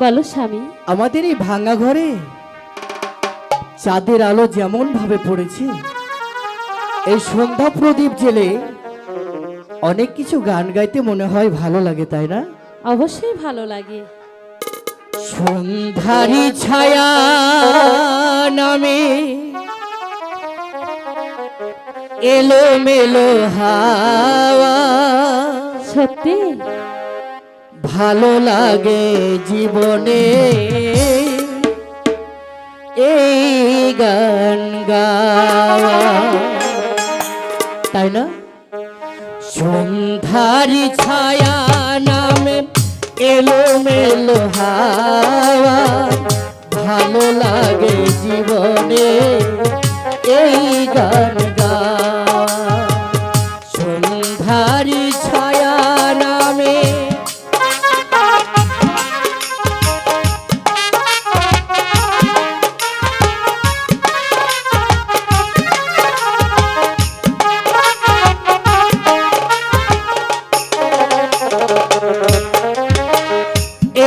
বলো স্বামী। আমাদের এই ভাঙা ঘরে চাঁদের আলো যেমন ভাবে পড়েছে এই সন্ধ্যা প্রদীপ জেলে অনেক কিছু গান গাইতে মনে হয় ভালো লাগে তাই না? অবশ্যই ভালো লাগে। সন্ধ্যারি ছায়া নামে এলো মেলো হাওয়া। সত্যি? ভালো লাগে জীবনে। এই গান গাওয়া। তাই না? সন্ধ্যারি ছায়া নামে এলো মেলো হাওয়া। ভালো লাগে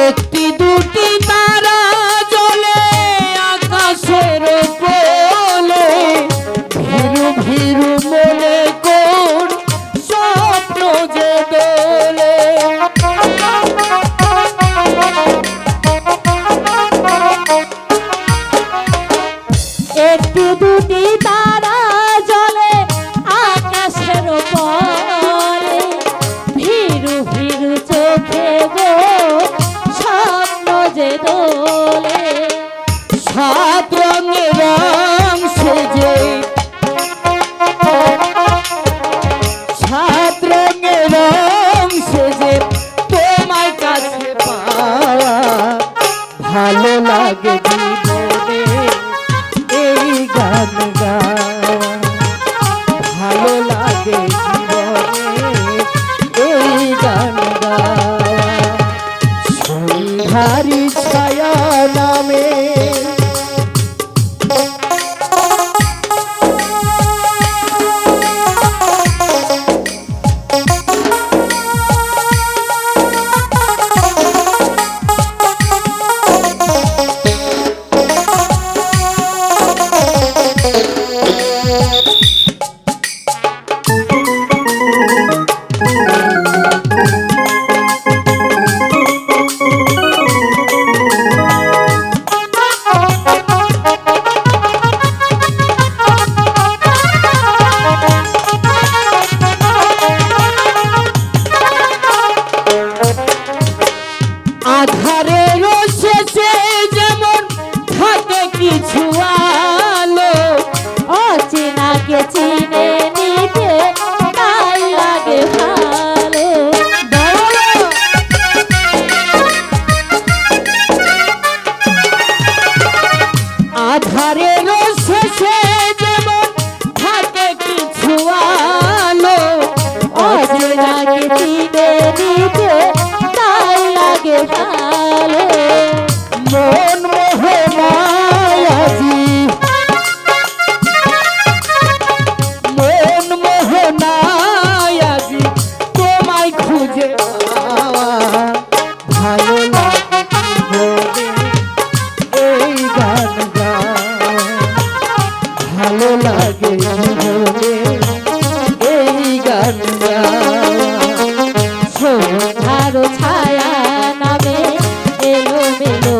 একটি সাত রঙের রং সেজে। সাত রঙের রং ভালো লাগে আধারের শেষে যেমন থাকে কিছু আলো। অচেনা দিতে দিতে তাই লাগে ভালো। মন মোহে মায়াজি মন ভালো লাগে এই গান ছায়া নামে এলো মেলো